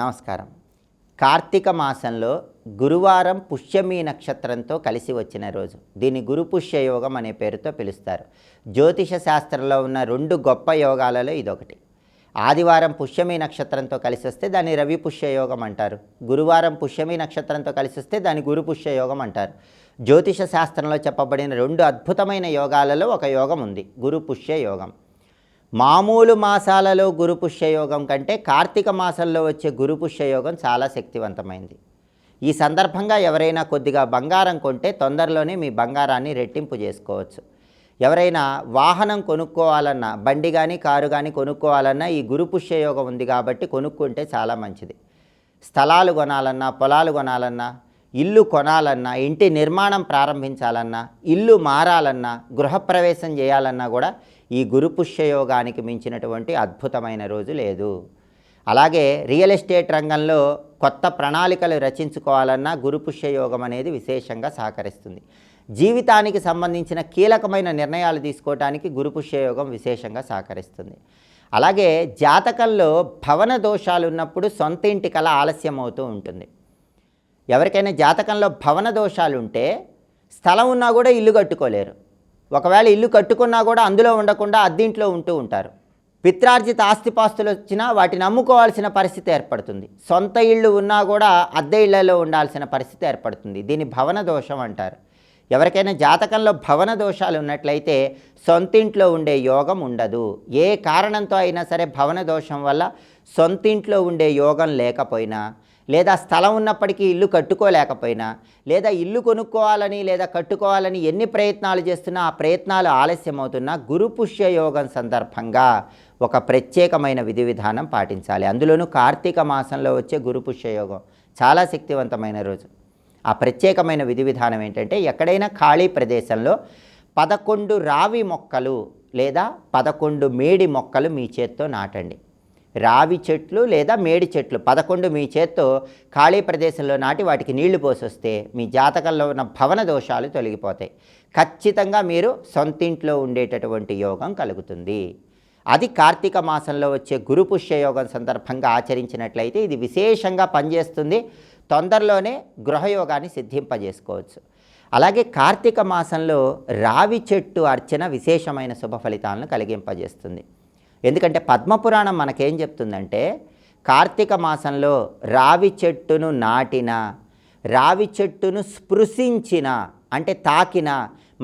నమస్కారం. కార్తీక మాసంలో గురువారం పుష్యమి నక్షత్రంతో కలిసి వచ్చిన రోజు. దీన్ని గురుపుష్య యోగం అనే పేరుతో పిలుస్తారు. జ్యోతిష శాస్త్రంలో ఉన్న రెండు గొప్ప యోగాలలో ఇదొకటి. ఆదివారం పుష్యమి నక్షత్రంతో కలిసి వస్తే దాన్ని రవి పుష్య యోగం అంటారు. గురువారం పుష్యమి నక్షత్రంతో కలిసి వస్తే దాన్ని గురు పుష్య యోగం అంటారు. జ్యోతిష శాస్త్రంలో చెప్పబడిన రెండు అద్భుతమైన యోగాలలో ఒక యోగం ఉంది. గురు పుష్య యోగం. మామూలు మాసాలలో గురు పుష్యయోగం కంటే కార్తీక మాసంలో వచ్చే గురు పుష్యయోగం చాలా శక్తివంతమైంది. ఈ సందర్భంగా ఎవరైనా కొద్దిగా బంగారం కొంటే తొందరలోనే మీ బంగారాన్ని రెట్టింపు చేసుకోవచ్చు. ఎవరైనా వాహనం కొనుక్కోవాలన్నా బండి కానీ కారు కానీ కొనుక్కోవాలన్నా ఈ గురు పుష్యయోగం ఉంది కాబట్టి కొనుక్కుంటే చాలా మంచిది. స్థలాలు కొనాలన్నా పొలాలు కొనాలన్నా ఇల్లు కొనాలన్నా ఇంటి నిర్మాణం ప్రారంభించాలన్నా ఇల్లు మారాలన్నా గృహప్రవేశం చేయాలన్నా కూడా ఈ గురు పుష్యయోగానికి మించినటువంటి అద్భుతమైన రోజు లేదు. అలాగే రియల్ ఎస్టేట్ రంగంలో కొత్త ప్రణాళికలు రచించుకోవాలన్నా గురు పుష్యయోగం అనేది విశేషంగా సహకరిస్తుంది. జీవితానికి సంబంధించిన కీలకమైన నిర్ణయాలు తీసుకోవటానికి గురు పుష్యయోగం విశేషంగా సహకరిస్తుంది. అలాగే జాతకంలో భవన దోషాలు ఉన్నప్పుడు సొంత ఇంటి కళ ఆలస్యం అవుతూ ఉంటుంది. ఎవరికైనా జాతకంలో భవన దోషాలు ఉంటే స్థలం ఉన్నా కూడా ఇల్లు కట్టుకోలేరు. ఒకవేళ ఇల్లు కట్టుకున్నా కూడా అందులో ఉండకుండా అద్దీంట్లో ఉంటూ ఉంటారు. పిత్రార్జిత ఆస్తిపాస్తులు వచ్చినా వాటిని అమ్ముకోవాల్సిన పరిస్థితి ఏర్పడుతుంది. సొంత ఇళ్ళు ఉన్నా కూడా అద్దె ఇళ్ళలో ఉండాల్సిన పరిస్థితి ఏర్పడుతుంది. దీన్ని భవన దోషం అంటారు. ఎవరికైనా జాతకంలో భవన దోషాలు ఉన్నట్లయితే సొంతింట్లో ఉండే యోగం ఉండదు. ఏ కారణంతో అయినా సరే భవన దోషం వల్ల సొంతింట్లో ఉండే యోగం లేకపోయినా లేదా స్థలం ఉన్నప్పటికీ ఇల్లు కట్టుకోలేకపోయినా లేదా ఇల్లు కొనుక్కోవాలని లేదా కట్టుకోవాలని ఎన్ని ప్రయత్నాలు చేస్తున్నా ఆ ప్రయత్నాలు ఆలస్యమవుతున్నా గురు పుష్య యోగం సందర్భంగా ఒక ప్రత్యేకమైన విధి విధానం పాటించాలి. అందులోనూ కార్తీక మాసంలో వచ్చే గురు పుష్య యోగం చాలా శక్తివంతమైన రోజు. ఆ ప్రత్యేకమైన విధి విధానం ఏంటంటే ఎక్కడైనా ఖాళీ ప్రదేశంలో పదకొండు రావి మొక్కలు లేదా పదకొండు మేడి మొక్కలు మీ చేత్తో నాటండి. రావి చెట్లు లేదా మేడి చెట్లు. పదకొండు మీ చేత్తో ఖాళీ ప్రదేశంలో నాటి వాటికి నీళ్ళు పోసొస్తే మీ జాతకంలో ఉన్న భవన దోషాలు తొలగిపోతాయి. ఖచ్చితంగా మీరు సొంతింట్లో ఉండేటటువంటి యోగం కలుగుతుంది. అది కార్తీక మాసంలో వచ్చే గురు పుష్య యోగం సందర్భంగా ఆచరించినట్లయితే ఇది విశేషంగా పనిచేస్తుంది. తొందరలోనే గృహయోగాన్ని సిద్ధింపజేసుకోవచ్చు. అలాగే కార్తీక మాసంలో రావి చెట్టు అర్చన విశేషమైన శుభ ఫలితాలను కలిగింపజేస్తుంది. ఎందుకంటే పద్మపురాణం మనకేం చెప్తుందంటే కార్తీక మాసంలో రావి చెట్టును నాటిన రావి చెట్టును స్పృశించిన అంటే తాకిన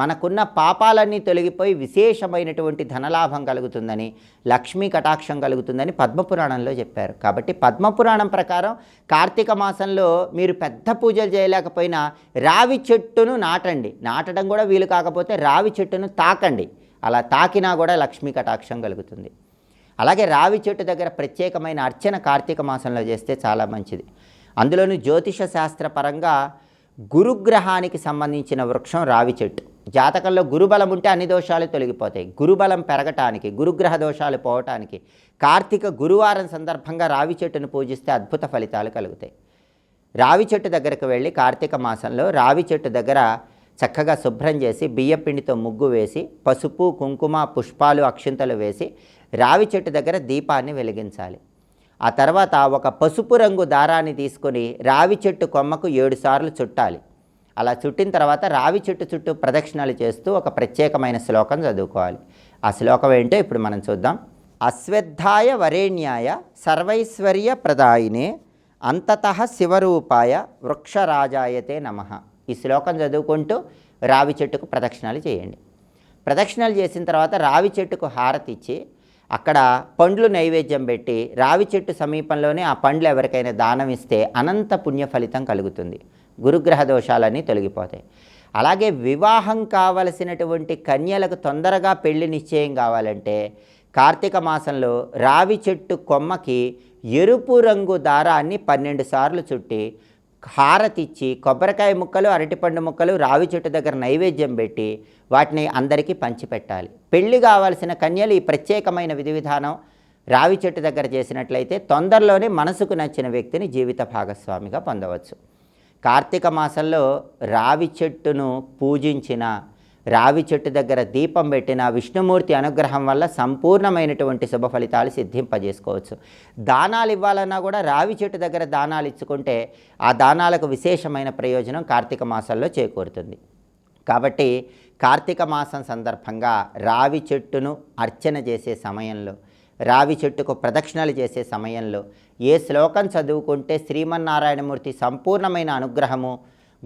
మనకున్న పాపాలన్నీ తొలగిపోయి విశేషమైనటువంటి ధనలాభం కలుగుతుందని లక్ష్మీ కటాక్షం కలుగుతుందని పద్మపురాణంలో చెప్పారు. కాబట్టి పద్మపురాణం ప్రకారం కార్తీక మాసంలో మీరు పెద్ద పూజలు చేయలేకపోయినా రావి చెట్టును నాటండి. నాటడం కూడా వీలు కాకపోతే రావి చెట్టును తాకండి. అలా తాకినా కూడా లక్ష్మీ కటాక్షం కలుగుతుంది. అలాగే రావి చెట్టు దగ్గర ప్రత్యేకమైన అర్చన కార్తీక మాసంలో చేస్తే చాలా మంచిది. అందులోనూ జ్యోతిష శాస్త్రపరంగా గురుగ్రహానికి సంబంధించిన వృక్షం రావి చెట్టు. జాతకంలో గురుబలం ఉంటే అన్ని దోషాలు తొలగిపోతాయి. గురుబలం పెరగటానికి గురుగ్రహ దోషాలు పోవటానికి కార్తీక గురువారం సందర్భంగా రావి చెట్టును పూజిస్తే అద్భుత ఫలితాలు కలుగుతాయి. రావి చెట్టు దగ్గరకు వెళ్ళి కార్తీక మాసంలో రావి చెట్టు దగ్గర చక్కగా శుభ్రం చేసి బియ్యపిండితో ముగ్గు వేసి పసుపు కుంకుమ పుష్పాలు అక్షింతలు వేసి రావి చెట్టు దగ్గర దీపాన్ని వెలిగించాలి. ఆ తర్వాత ఒక పసుపు రంగు దారాన్ని తీసుకొని రావి చెట్టు కొమ్మకు ఏడు సార్లు చుట్టాలి. అలా చుట్టిన తర్వాత రావి చెట్టు చుట్టూ ప్రదక్షిణలు చేస్తూ ఒక ప్రత్యేకమైన శ్లోకం చదువుకోవాలి. ఆ శ్లోకం ఏంటో ఇప్పుడు మనం చూద్దాం. అశ్వత్థాయ వరేణ్యాయ సర్వైశ్వర్య ప్రదాయినే అంతత శివరూపాయ వృక్షరాజాయతే నమ. ఈ శ్లోకం చదువుకుంటూ రావి చెట్టుకు ప్రదక్షిణాలు చేయండి. ప్రదక్షిణాలు చేసిన తర్వాత రావి చెట్టుకు హారతి ఇచ్చి అక్కడ పండ్లు నైవేద్యం పెట్టి రావి చెట్టు సమీపంలోనే ఆ పండ్లు ఎవరికైనా దానం ఇస్తే అనంత పుణ్య ఫలితం కలుగుతుంది. గురుగ్రహ దోషాలన్నీ తొలగిపోతాయి. అలాగే వివాహం కావలసినటువంటి కన్యలకు తొందరగా పెళ్ళి నిశ్చయం కావాలంటే కార్తీక మాసంలో రావి చెట్టు కొమ్మకి ఎరుపు రంగు దారాన్ని పన్నెండు సార్లు చుట్టి హారతిచ్చి కొబ్బరికాయ ముక్కలు అరటిపండు ముక్కలు రావి చెట్టు దగ్గర నైవేద్యం పెట్టి వాటిని అందరికీ పంచిపెట్టాలి. పెళ్ళి కావాల్సిన కన్యలు ఈ ప్రత్యేకమైన విధి విధానం రావి చెట్టు దగ్గర చేసినట్లయితే తొందరలోనే మనసుకు నచ్చిన వ్యక్తిని జీవిత భాగస్వామిగా పొందవచ్చు. కార్తీక మాసంలో రావి చెట్టును పూజించిన రావి చెట్టు దగ్గర దీపం పెట్టిన విష్ణుమూర్తి అనుగ్రహం వల్ల సంపూర్ణమైనటువంటి శుభ ఫలితాలు సిద్ధింపజేసుకోవచ్చు. దానాలు ఇవ్వాలన్నా కూడా రావి చెట్టు దగ్గర దానాలు ఇచ్చుకుంటే ఆ దానాలకు విశేషమైన ప్రయోజనం కార్తీక మాసంలో చేకూరుతుంది. కాబట్టి కార్తీక మాసం సందర్భంగా రావి చెట్టును అర్చన చేసే సమయంలో రావి చెట్టుకు ప్రదక్షిణలు చేసే సమయంలో ఏ శ్లోకం చదువుకుంటే శ్రీమన్నారాయణమూర్తి సంపూర్ణమైన అనుగ్రహము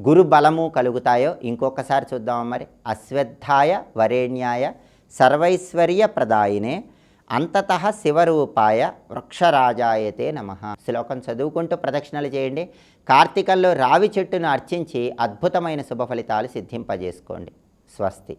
గురు బలము కలుగుతాయో ఇంకొకసారి చూద్దాం మరి. అశ్వత్థాయ వరేణ్యాయ సర్వైశ్వర్య ప్రదాయినే అంతత శివరూపాయ వృక్షరాజాయతే నమ. శ్లోకం చదువుకుంటూ ప్రదక్షిణలు చేయండి. కార్తీకంలో రావి చెట్టును అర్చించి అద్భుతమైన శుభ ఫలితాలు సిద్ధింపజేసుకోండి. స్వస్తి.